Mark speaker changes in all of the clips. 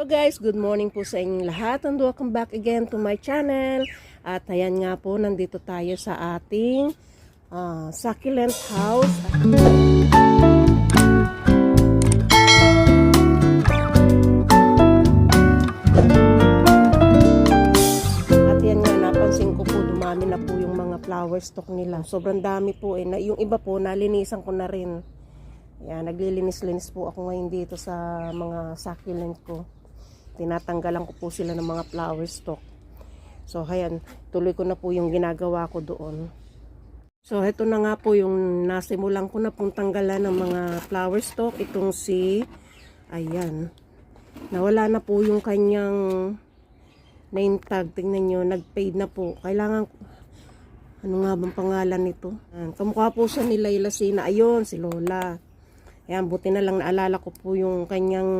Speaker 1: So guys, good morning po sa inyong lahat and welcome back again to my channel. At ayan nga po, nandito tayo sa ating ah, succulent house. At yan nga, napansin ko po, dumami na po yung mga flower stock nila. Sobrang dami po eh. Yung iba po, nalinisan ko na rin. Yan, naglilinis-linis po ako ngayon dito sa mga succulent ko. Tinatanggalan ko po sila ng mga flower stock. So, ayan, tuloy ko na po yung ginagawa ko doon. So, ito na nga po yung nasimulan ko na pong tanggalan ng mga flower stock. Itong si, ayan, nawala na po yung kanyang name tag. Tingnan nyo, nag-fade na po. Kailangan, ano nga bang pangalan nito? Ayan, kamukha po siya ni Layla Sina. Ayun, si Lola. Ayan, buti na lang naalala ko po yung kanyang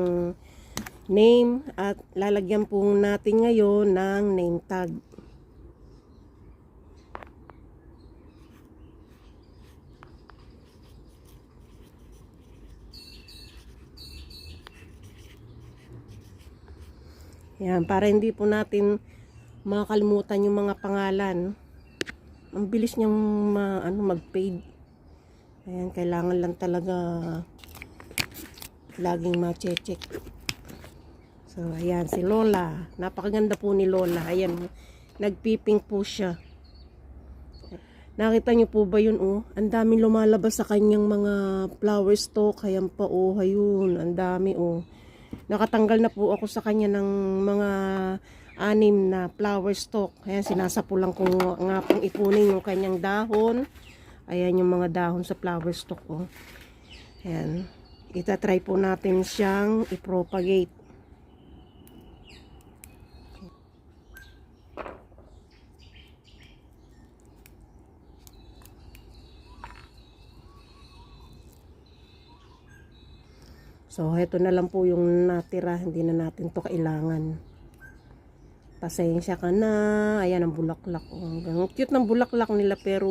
Speaker 1: name at lalagyan po natin ngayon ng name tag. Yan, para hindi po natin makakalimutan yung mga pangalan. Ang bilis niyang ma, ano, mag-fade. Ayan, kailangan lang talaga laging ma-check. So, ayan, si Lola. Napakaganda po ni Lola. Ayan, nagpiping po siya. Nakita niyo po ba yun, oh? Ang daming lumalabas sa kanyang mga flower stalk. Ayan pa, oh, ayun. Ang dami, oh. Nakatanggal na po ako sa kanya ng mga anim na flower stalk. Ayan, sinasapulang ko nga pong ipunin yung kanyang dahon. Ayan yung mga dahon sa flower stalk, oh. Ayan. Itatry po natin siyang i-propagate. So, heto na lang po yung natira. Hindi na natin to kailangan. Pasensya ka na. Ayan ang bulaklak. Oh, Ang cute ng bulaklak nila pero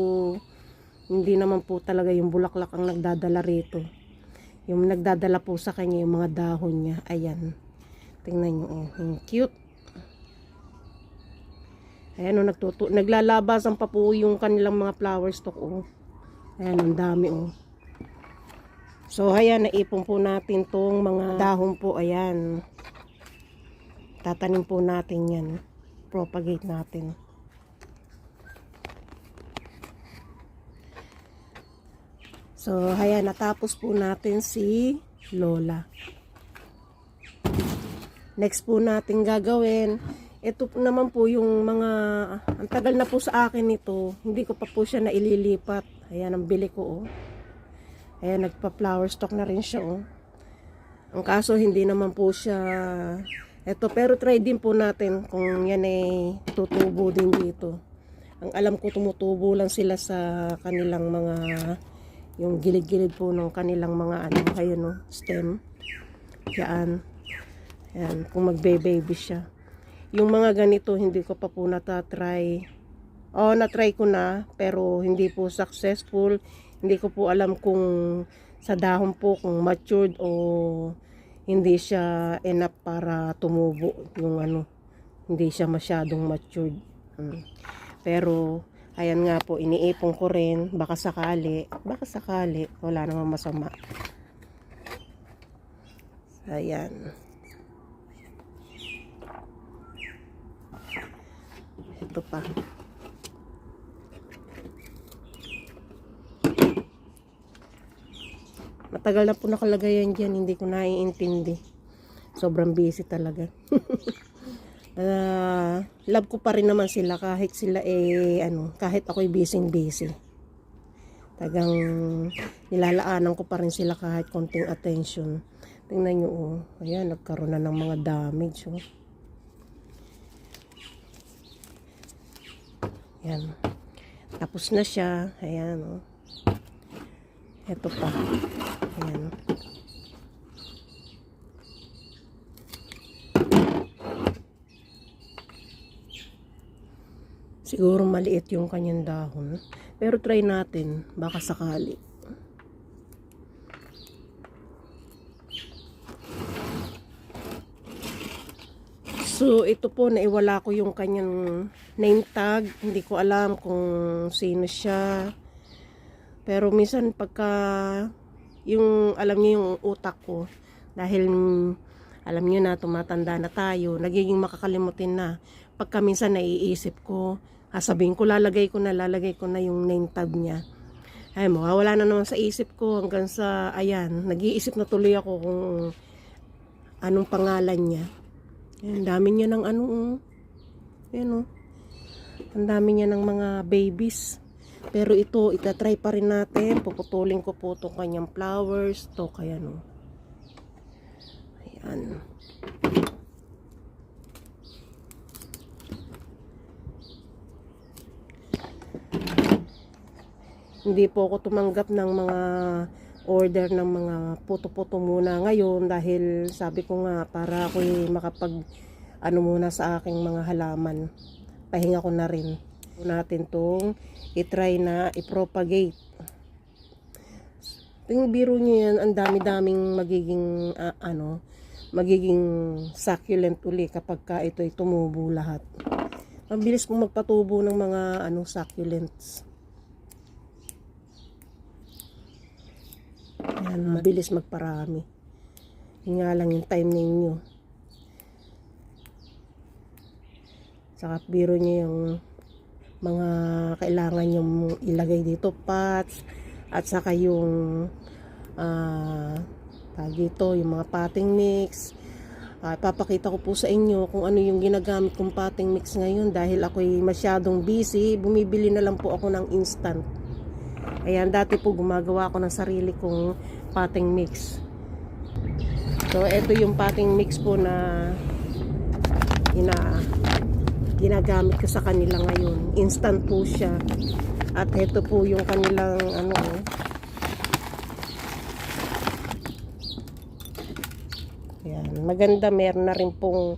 Speaker 1: hindi naman po talaga yung bulaklak ang nagdadala rito. Yung nagdadala po sa kanya yung mga dahon niya. Ayan. Tingnan nyo. Oh, ang cute. Ayan o, nagtutu naglalabasan pa po yung kanilang mga flower stock. Oh. Ayan, ang dami oh. So, ayan, naipon po natin tong mga dahon po, ayan. Tatanim po natin yan. Propagate natin. So, ayan, natapos po natin si Lola. Next po natin gagawin, ito po naman po yung mga, ang tagal na po sa akin ito, hindi ko pa po siya naililipat. Ayan, ang bili ko, oh. Ayan, nagpa-flower stock na rin siya, oh. Ang kaso, hindi naman po siya, eto, pero try din po natin kung yan ay tutubo din dito. Ang alam ko, tumutubo lang sila sa kanilang mga, yung gilid-gilid po ng kanilang mga, ano, ayun, no, stem. Yan. Yan, kung magbe-baby siya. Yung mga ganito, hindi ko pa po natatry. Oo, na-try ko na, pero hindi po successful. Hindi ko po alam kung sa dahon po, kung matured o hindi siya enough para tumubo yung ano. Hindi siya masyadong matured. Mm. Pero, ayan nga po, iniipon ko rin. Baka sakali, baka sakali, wala namang masama. Ayan. Ito pa. Matagal na po nakalagay yan dyan. Hindi ko naiintindi. Sobrang busy talaga. Ah, love ko pa rin naman sila kahit sila eh ano, kahit ako'y busy busy. Tagang nilalaanan ko pa rin sila kahit konting attention. Tingnan nyo oh. Ayan, nagkaroon na ng mga damage oh. Ayan. Tapos na siya. Ayan oh. Ito pa. Ayan. Siguro maliit yung kanyang dahon. Pero try natin. Baka sakali. So, ito po, naiwala ko yung kanyang name tag. Hindi ko alam kung sino siya. Pero minsan pagka yung alam niyo yung utak ko dahil alam niyo na tumatanda na tayo, nagiging makakalimutin na. Pagka minsan naiisip ko, sasabihin ko lalagay ko na lalagay ko na yung name tag niya. Ay, mawawala na naman sa isip ko hanggang sa ayan, nag-iisip na tuloy ako kung anong pangalan niya. Ang dami niya ng ano, oh. Ayan, oh. Ang dami niya ng mga babies. Pero ito, itatry pa rin natin. Puputulin ko po itong kanyang flowers. To kaya no. Ayan. Hindi po ako tumanggap ng mga order ng mga puto-puto muna ngayon dahil sabi ko nga para ako makapag ano muna sa aking mga halaman. Pahinga ko na rin. Natin tong i-try na i-propagate. Yung biro nyo yan, ang dami-daming magiging ah, ano, magiging succulent uli kapag ka ito'y tumubo lahat. Mabilis kong magpatubo ng mga ano succulents. Yan, mabilis magparami. Yun nga lang yung time ninyo. Saka biro nyo yung mga kailangan yung ilagay dito, pots, at saka yung ah tag dito, yung mga potting mix. Ah, papakita ko po sa inyo kung ano yung ginagamit kong potting mix ngayon dahil ako'y masyadong busy, bumibili na lang po ako ng instant. Ayan, dati po gumagawa ako ng sarili kong potting mix. So, ito yung potting mix po na ina ginagamit ko sa kanila ngayon. Instant po siya. At ito po yung kanilang ano Ayan, maganda meron na rin pong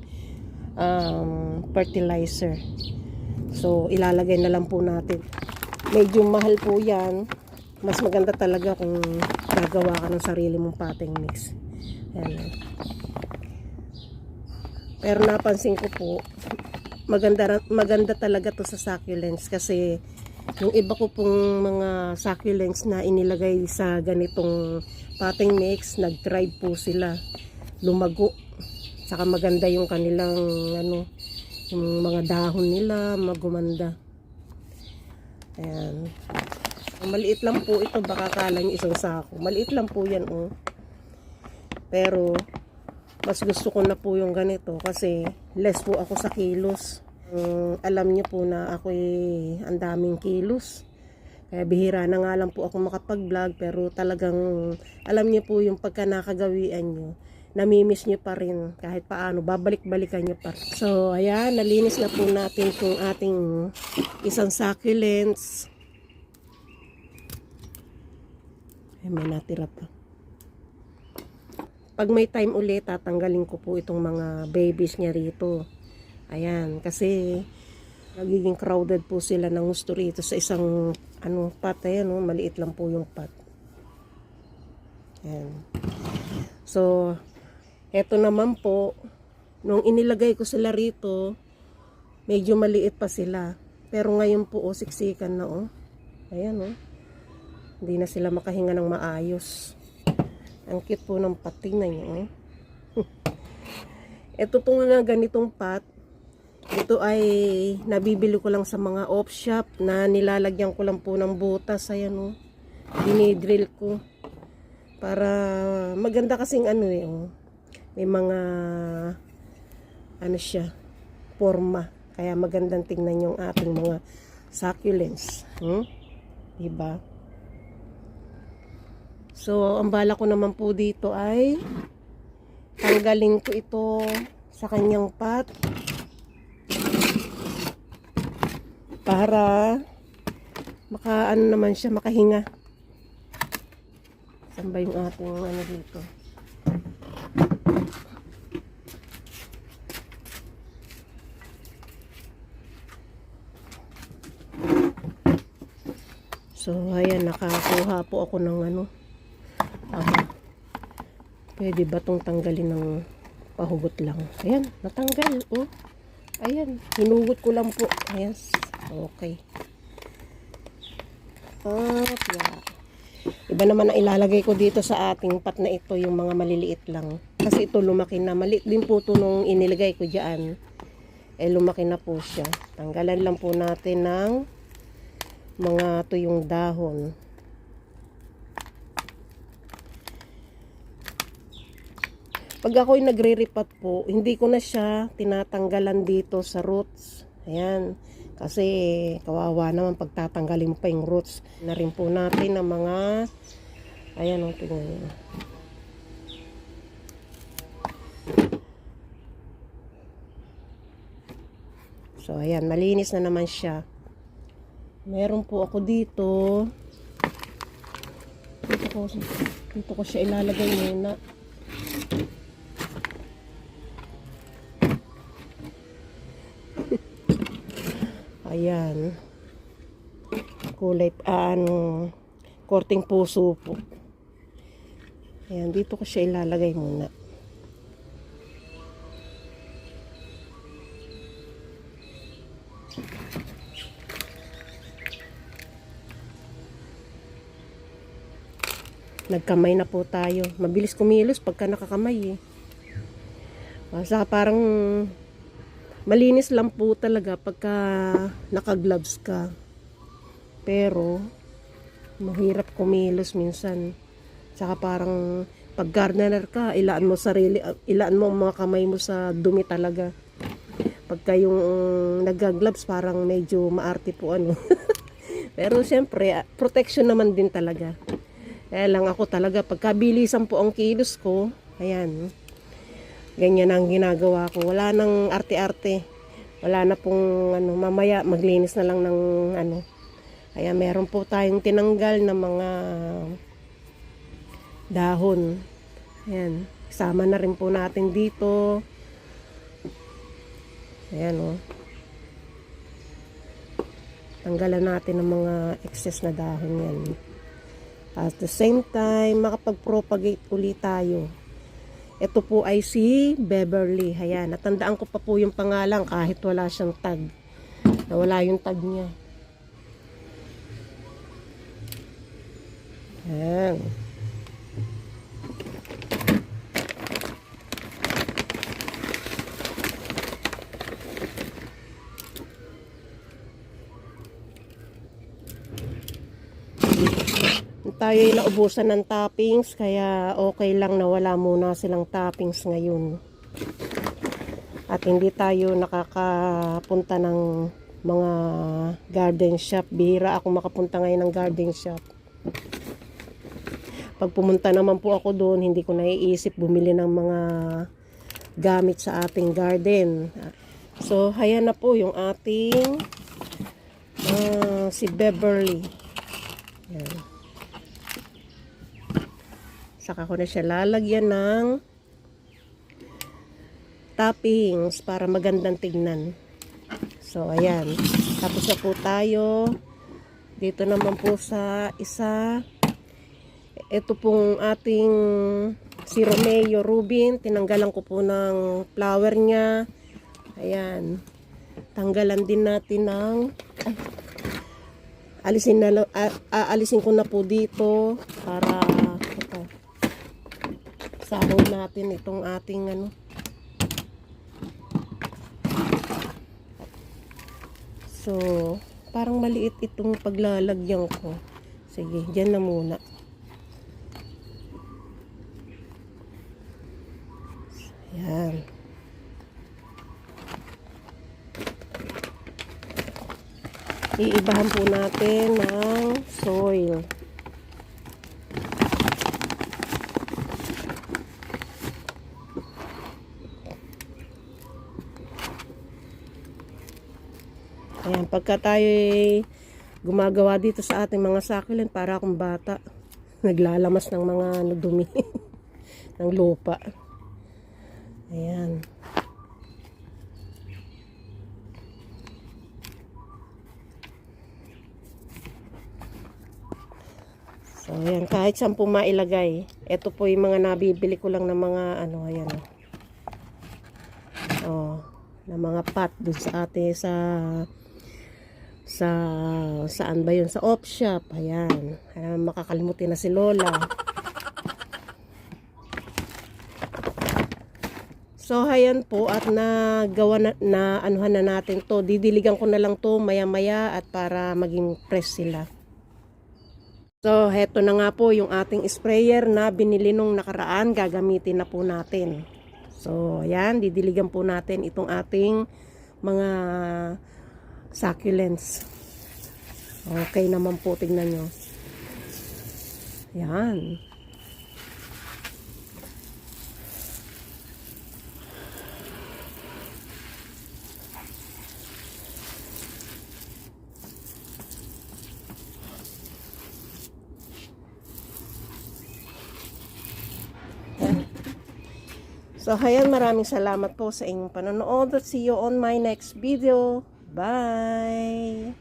Speaker 1: um, fertilizer. So, ilalagay na lang po natin. Medyo mahal po yan. Mas maganda talaga kung gagawa ka ng sarili mong potting mix. Ayan. Pero napansin ko po, maganda, maganda talaga to sa succulents kasi yung iba ko pong mga succulents na inilagay sa ganitong potting mix, nag-thrive po sila. Lumago. Saka maganda yung kanilang ano, yung mga dahon nila, magumanda. Ayan. Maliit lang po ito, baka kala nyo isang sako. Maliit lang po yan, oh. Pero, mas gusto ko na po yung ganito kasi less po ako sa kilos. Um, alam niyo po na ako'y ang daming kilos. Kaya bihira na nga lang po ako makapag-vlog pero talagang alam niyo po yung pagka nakagawian niyo namimiss niyo pa rin kahit paano babalik-balikan niyo pa rin. So ayan nalinis na po natin kung ating isang succulents ay may natira pa pag may time ulit, tatanggalin ko po itong mga babies niya rito. Ayan, kasi nagiging crowded po sila ng gusto rito sa isang ano, pot. Ayan, no? maliit lang po yung pot. Ayan. So, eto naman po, nung inilagay ko sila rito, medyo maliit pa sila. Pero ngayon po, oh, siksikan na, oh. Ayan, oh. Hindi na sila makahinga ng maayos. Ang cute po ng pating na yun. Ito pong nga ganitong pot, ito ay nabibili ko lang sa mga off shop na nilalagyan ko lang po ng butas. Ayan o. Dinidrill ko. Para maganda kasing ano eh. Oh. May mga ano siya forma. Kaya magandang tingnan yung ating mga succulents. Hmm? Diba? So, ang bala ko naman po dito ay tanggalin ko ito sa kanyang pot para maka ano naman siya makahinga. Saan ba yung ating ano dito? So, ayan, nakakuha po ako ng ano, pwede ba tong tanggalin ng pahugot lang. Ayan, natanggal. Oh. Ayan, hinugot ko lang po. Ayan, okay. At, yeah. Iba naman ang ilalagay ko dito sa ating pat na ito, yung mga maliliit lang. Kasi ito lumaki na. Maliit din po ito nung inilagay ko dyan. Eh, lumaki na po siya. Tanggalan lang po natin ng mga tuyong dahon. Pag ako'y nagre-ripat po, hindi ko na siya tinatanggalan dito sa roots. Ayan. Kasi kawawa naman pagtatanggalin mo pa yung roots. Na rin po natin ng mga ayan o, tingnan nyo. So, ayan, malinis na naman siya. Meron po ako dito. Dito ko, dito ko siya ilalagay muna. Ayan. Kulay, ah, ano, korting puso po. Ayan, dito ko siya ilalagay muna. Nagkamay na po tayo. Mabilis kumilos pagka nakakamay eh. Basta parang malinis lang po talaga pagka naka-gloves ka. Pero mahirap kumilos minsan. Saka parang pag gardener ka, ilaan mo sarili, ilaan mo mga kamay mo sa dumi talaga. Pagka yung nag-gloves parang medyo maarte po ano. Pero siyempre, protection naman din talaga. Kaya lang ako talaga, pagkabilisan po ang kilos ko, ayan, ganyan ang ginagawa ko. Wala nang arte-arte. Wala na pong, ano, mamaya maglinis na lang ng, ano. Kaya meron po tayong tinanggal na mga dahon. Ayan, sama na rin po natin dito. Ayan, oh. Tanggalan natin ng mga excess na dahon yan. At the same time, makapag-propagate ulit tayo. Ito po ay si Beverly. Ayan, natandaan ko pa po yung pangalan kahit wala siyang tag. Nawala yung tag niya. Ayan. Tayo ay naubusan ng toppings kaya okay lang na wala muna silang toppings ngayon. At hindi tayo nakakapunta ng mga garden shop. Bihira ako makapunta ngayon ng garden shop. Pag pumunta naman po ako doon hindi ko naiisip bumili ng mga gamit sa ating garden. So ayan na po yung ating ah, si Beverly. Yan Saka ko na siya lalagyan ng toppings para magandang tignan. So, ayan. Tapos na po tayo. Dito naman po sa isa. Ito pong ating si Romeo Rubin. Tinanggalan ko po ng flower niya. Ayan. Tanggalan din natin ng ay, alisin na uh, alisin ko na po dito para sahog natin itong ating ano so parang maliit itong paglalagyan ko. Sige dyan na muna. Yan iibahan po natin ng soil pagka tayo gumagawa dito sa ating mga succulent para akong bata, naglalamas ng mga ano, dumi ng lupa. Ayan. So, ayan, kahit saan po mailagay. Ito po yung mga nabibili ko lang ng mga ano, ayan. oh. Oh, na mga pot dun sa ate sa sa saan ba yun sa op shop ayan Ayan, makakalimutin na si Lola So, ayan po at nagawa na, na anuhan na natin to. Didiligan ko na lang to maya-maya at para maging fresh sila. So, heto na nga po yung ating sprayer na binili nung nakaraan. Gagamitin na po natin. So, ayan, didiligan po natin itong ating mga succulents. Okay naman po, tignan nyo. Ayan. So, ayan, maraming salamat po sa inyong panonood see you on my next video. Bye!